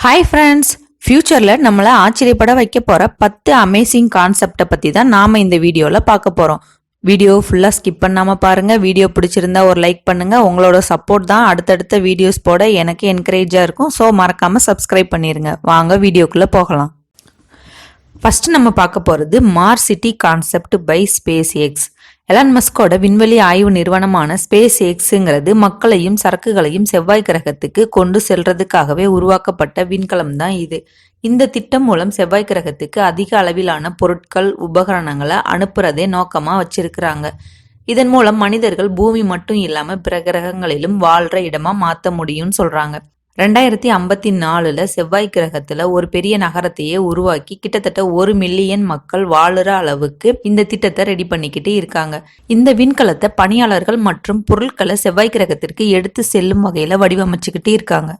Hi friends ஃப்யூச்சரில் நம்மளை ஆச்சரியப்பட வைக்க போகிற பத்து அமேசிங் கான்செப்டை பற்றி தான் நாம் இந்த வீடியோவில் பார்க்க போகிறோம் வீடியோ ஃபுல்லாக ஸ்கிப் பண்ணாமல் பாருங்கள் வீடியோ பிடிச்சிருந்தா ஒரு லைக் பண்ணுங்கள் உங்களோட சப்போர்ட் தான் அடுத்தடுத்த வீடியோஸ் போட எனக்கு என்கரேஜாக இருக்கும். ஸோ மறக்காமல் சப்ஸ்கிரைப் பண்ணிடுங்க வாங்க வீடியோக்குள்ளே போகலாம். ஃபஸ்ட்டு நம்ம பார்க்க போகிறது Mars city concept by SpaceX Elon மஸ்கோட விண்வெளி ஆய்வு நிறுவனமான ஸ்பேஸ் எக்ஸுங்கிறது மக்களையும் சரக்குகளையும் செவ்வாய் கிரகத்துக்கு கொண்டு செல்றதுக்காகவே உருவாக்கப்பட்ட விண்கலம் தான் இது. இந்த திட்டம் மூலம் செவ்வாய் கிரகத்துக்கு அதிக அளவிலான பொருட்கள் உபகரணங்களை அனுப்புறதே நோக்கமா வச்சிருக்கிறாங்க. இதன் மூலம் மனிதர்கள் பூமி மட்டும் இல்லாம பிற கிரகங்களிலும் வாழ்ற இடமா மாத்த முடியும்னு சொல்றாங்க. ரெண்டாயிரத்தி ஐம்பத்தி நாலுல செவ்வாய் கிரகத்துல ஒரு பெரிய நகரத்தையே உருவாக்கி கிட்டத்தட்ட ஒரு மில்லியன் மக்கள் வாழுற அளவுக்கு இந்த திட்டத்தை ரெடி பண்ணிக்கிட்டு இருக்காங்க. இந்த விண்கலத்தை பணியாளர்கள் மற்றும் பொருட்களை செவ்வாய் கிரகத்திற்கு எடுத்து செல்லும் வகையில வடிவமைச்சுக்கிட்டு இருக்காங்க.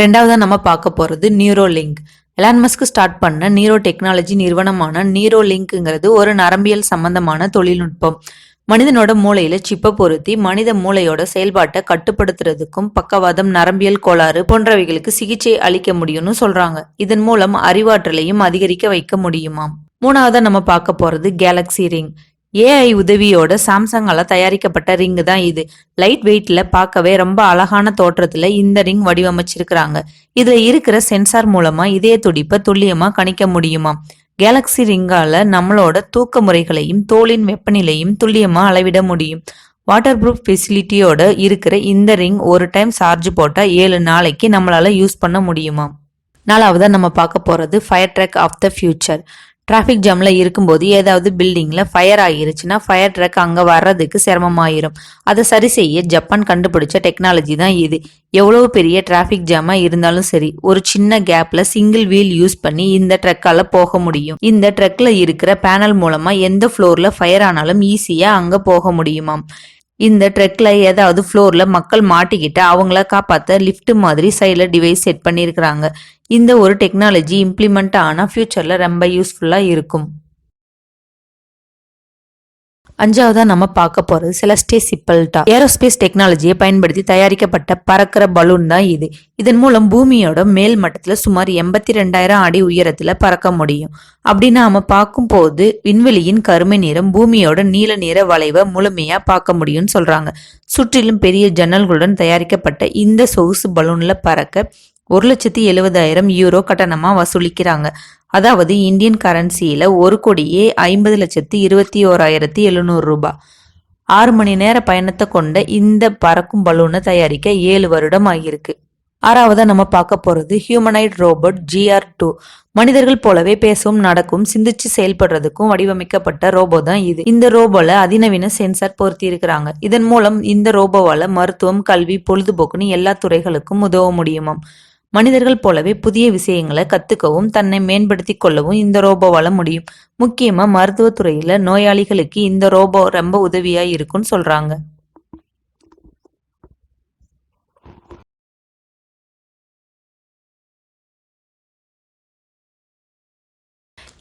ரெண்டாவதா நம்ம பார்க்க போறது நியூரோலிங்க். எலான் மஸ்க் ஸ்டார்ட் பண்ண நீரோ டெக்னாலஜி நிறுவனமான நீரோ லிங்க்ங்கிறது ஒரு நரம்பியல் சம்பந்தமான தொழில்நுட்பம். மனிதனோட மூளையில சிப்பை பொருத்தி மனித மூளையோட செயல்பாட்டை கட்டுப்படுத்துறதுக்கும் பக்கவாதம் நரம்பியல் கோளாறு போன்றவைகளுக்கு சிகிச்சை அளிக்க முடியும்னு சொல்றாங்க. இதன் மூலம் அறிவாற்றலையும் அதிகரிக்க வைக்க முடியுமாம். மூணாவதா நம்ம பார்க்க போறது கேலக்ஸி ரிங். ஏஐ உதவியோட சாம்சங்கால தயாரிக்கப்பட்ட ரிங் தான் இது. லைட் வெயிட்ல பார்க்கவே ரொம்ப அழகான தோற்றத்துல இந்த ரிங் வடிவமைச்சிருக்கிறாங்க. இதுல இருக்கிற சென்சார் மூலமா இதய துடிப்பை துல்லியமா கணிக்க முடியுமா கேலக்ஸி ரிங்கால நம்மளோட தூக்க முறைகளையும் தோலின் வெப்பநிலையும் துல்லியமா அளவிட முடியும். வாட்டர் ப்ரூஃப் ஃபெசிலிட்டியோட இருக்கிற இந்த ரிங் ஒரு டைம் சார்ஜ் போட்டா ஏழு நாளைக்கு நம்மளால யூஸ் பண்ண முடியுமா நாலாவதா நம்ம பார்க்க போறது fire truck of the future. Traffic ஜாமில் இருக்கும்போது ஏதாவது பில்டிங்கில் ஃபயர் ஆகிருச்சுன்னா ஃபயர் ட்ரக் அங்கே வர்றதுக்கு சிரமமாயிரும். அதை சரி செய்ய ஜப்பான் கண்டுபிடிச்ச டெக்னாலஜி தான் இது. எவ்வளோ பெரிய டிராஃபிக் ஜாமாக இருந்தாலும் சரி ஒரு சின்ன கேப்பில் சிங்கிள் வீல் யூஸ் பண்ணி இந்த ட்ரக்கால் போக முடியும். இந்த ட்ரக்கில் இருக்கிற பேனல் மூலமாக எந்த ஃப்ளோரில் ஃபயர் ஆனாலும் ஈஸியாக அங்கே போக முடியுமாம். இந்த ட்ரெக்ல ஏதாவது ஃப்ளோர்ல மக்கள் மாட்டிக்கிட்டு அவங்கள காப்பாத்த லிஃப்ட் மாதிரி சைடில் டிவைஸ் செட் பண்ணியிருக்கிறாங்க. இந்த ஒரு டெக்னாலஜி இம்ப்ளிமெண்ட் ஆனால் ஃபியூச்சர்ல ரொம்ப யூஸ்ஃபுல்லா இருக்கும். அஞ்சாவதா நம்ம பார்க்க போறது செலஸ்டே சிப்பல்டா ஏரோஸ்பேஸ் டெக்னாலஜியை பயன்படுத்தி தயாரிக்கப்பட்ட பறக்கிற பலூன் தான் இது. இதன் மூலம் பூமியோட மேல் மட்டத்துல சுமார் எண்பத்தி ரெண்டாயிரம் அடி உயரத்துல பறக்க முடியும். அப்படி நாம பார்க்கும் போது விண்வெளியின் கருமை நிறம் பூமியோட நீல நிற வளைவை முழுமையா பார்க்க முடியும்னு சொல்றாங்க. சுற்றிலும் பெரிய ஜன்னல்களுடன் தயாரிக்கப்பட்ட இந்த சொகுசு பலூன்ல பறக்க ஒரு லட்சத்தி எழுபதாயிரம் யூரோ கட்டணமா வசூலிக்கிறாங்க. அதாவது இந்தியன் கரன்சியில ஒரு கோடியே ஐம்பது லட்சத்தி இருபத்தி ஓராயிரத்தி எழுநூறு ரூபாய் ஆறு மணி நேர பயணத்தை கொண்ட இந்த பறக்கும் பலூனை தயாரிக்க ஏழு வருடம் ஆகியிருக்கு. ஆறாவதா நம்ம பார்க்க போறது ஹியூமனைட் ரோபோட் ஜிஆர் டூ மனிதர்கள் போலவே பேசவும் நடக்கும் சிந்திச்சு செயல்படுறதுக்கும் வடிவமைக்கப்பட்ட ரோபோ தான் இது. இந்த ரோபோல அதிநவீன சென்சார் பொருத்தி இருக்கிறாங்க இதன் மூலம் இந்த ரோபோவால மருத்துவம் கல்வி பொழுதுபோக்குன்னு எல்லா துறைகளுக்கும் உதவ முடியுமாம். மனிதர்கள் போலவே புதிய விஷயங்களை கத்துக்கவும் தன்னை மேம்படுத்தி கொள்ளவும் இந்த ரோபோவால முடியும். முக்கியமா மருத்துவத்துறையில நோயாளிகளுக்கு இந்த ரோபோ ரொம்ப உதவியா இருக்கும்னு சொல்றாங்க.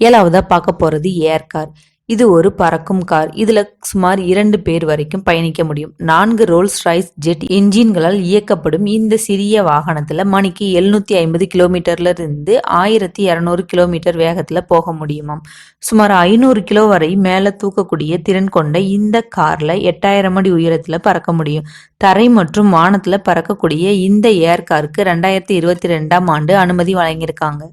ஏழாவதா பார்க்க போறது ஏர்கார் இது ஒரு பறக்கும் கார். இதுல சுமார் இரண்டு பேர் வரைக்கும் பயணிக்க முடியும். நான்கு ரோல்ஸ் ரைஸ் ஜெட் என்ஜின்களால் இயக்கப்படும் இந்த சிறிய வாகனத்துல மணிக்கு எழுநூத்தி ஐம்பது கிலோமீட்டர்ல இருந்து ஆயிரத்தி இரநூறு கிலோமீட்டர் வேகத்துல போக முடியுமாம். சுமார் ஐநூறு கிலோ வரை மேல தூக்கக்கூடிய திறன் கொண்ட இந்த கார்ல எட்டாயிரம் அடி உயரத்துல பறக்க முடியும். தரை மற்றும் வானத்துல பறக்கக்கூடிய இந்த ஏர் காருக்கு ரெண்டாயிரத்தி இருபத்தி ரெண்டாம் ஆண்டு அனுமதி வழங்கியிருக்காங்க.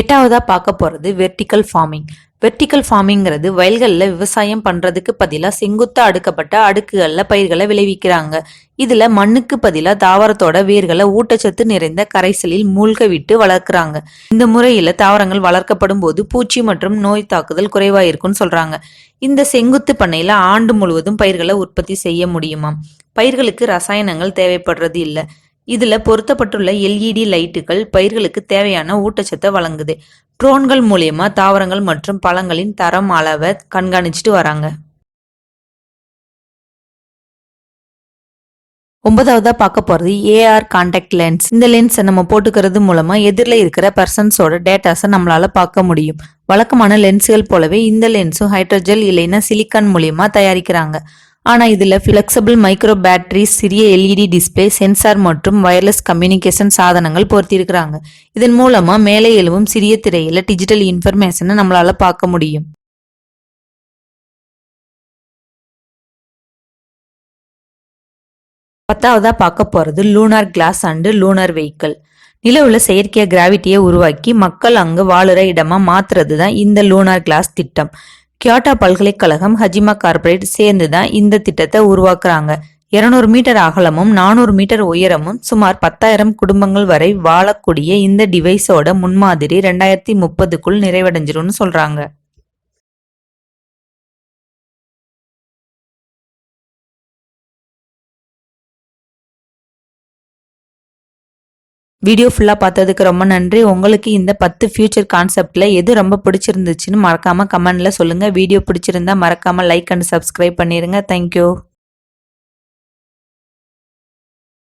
எட்டாவதா பார்க்க போறது வெர்டிக்கல் ஃபார்மிங் வெர்டிக்கல் ஃபார்மிங்கிறது வயல்களில் விவசாயம் பண்றதுக்கு பதிலாக செங்குத்தா அடுக்கப்பட்ட அடுக்குகளில் பயிர்களை விளைவிக்கிறாங்க. இதுல மண்ணுக்கு பதிலாக தாவரத்தோட வேர்களை ஊட்டச்சத்து நிறைந்த கரைசலில் மூழ்க விட்டு வளர்க்குறாங்க. இந்த முறையில தாவரங்கள் வளர்க்கப்படும் போது பூச்சி மற்றும் நோய் தாக்குதல் குறைவா இருக்கும்னு சொல்றாங்க. இந்த செங்குத்து பண்ணையில ஆண்டு முழுவதும் பயிர்களை உற்பத்தி செய்ய முடியுமா பயிர்களுக்கு ரசாயனங்கள் தேவைப்படுறது இல்லை. இதுல பொருத்தப்பட்டுள்ள எல்இடி லைட்டுகள் பயிர்களுக்கு தேவையான ஊட்டச்சத்தை வழங்குது. ட்ரோன்கள் மூலியமா தாவரங்கள் மற்றும் பழங்களின் தரம் அளவை கண்காணிச்சுட்டு வராங்க. ஒன்பதாவதா பார்க்க போறது ஏஆர் கான்டாக்ட் லென்ஸ் இந்த லென்ஸை நம்ம போட்டுக்கிறது மூலமா எதிரில் இருக்கிற பர்சன்ஸோட டேட்டாஸை நம்மளால பார்க்க முடியும். வழக்கமான லென்ஸுகள் போலவே இந்த லென்ஸும் ஹைட்ரஜல் இல்லைன்னா சிலிக்கான் மூலியமா தயாரிக்கிறாங்க. ஆனா இதுல ஃபிளெக்சிபிள் மைக்ரோ பேட்டரி சிறிய எல்இடி டிஸ்பிளே சென்சார் மற்றும் வயர்லெஸ் கம்யூனிகேஷன் சாதனங்கள் பொருத்தியிருக்கிறாங்க. இதன் மூலமா மேலே எழுவும் சிறிய திரையில டிஜிட்டல் இன்ஃபர்மேஷனை நம்மளால பார்க்க முடியும். பத்தாவதா பார்க்க போறது lunar class and lunar vehicle நிலவுல செயற்கையாக கிராவிட்டியை உருவாக்கி மக்கள் அங்கு வாழுற இடமா மாத்துறது தான் இந்த லூனார் கிளாஸ் திட்டம். கியோட்டா பல்கலைக்கழகம் ஹஜிமா கார்ப்பரேட் சேர்ந்து தான் இந்த திட்டத்தை உருவாக்குறாங்க. 200 மீட்டர் அகலமும் நானூறு மீட்டர் உயரமும் சுமார் பத்தாயிரம் குடும்பங்கள் வரை வாழக்கூடிய இந்த டிவைஸோட முன்மாதிரி ரெண்டாயிரத்தி முப்பதுக்குள் நிறைவடைஞ்சிரும்னு சொல்றாங்க. வீடியோ ஃபுல்லாக பார்த்ததுக்கு ரொம்ப நன்றி. உங்களுக்கு இந்த பத்து ஃபியூச்சர் கான்செப்டில் எது ரொம்ப பிடிச்சிருந்துச்சுன்னு மறக்காமல் கமெண்டில் சொல்லுங்கள் வீடியோ பிடிச்சிருந்தா மறக்காமல் லைக் அண்ட் சப்ஸ்கிரைப் பண்ணிடுங்க தேங்க்யூ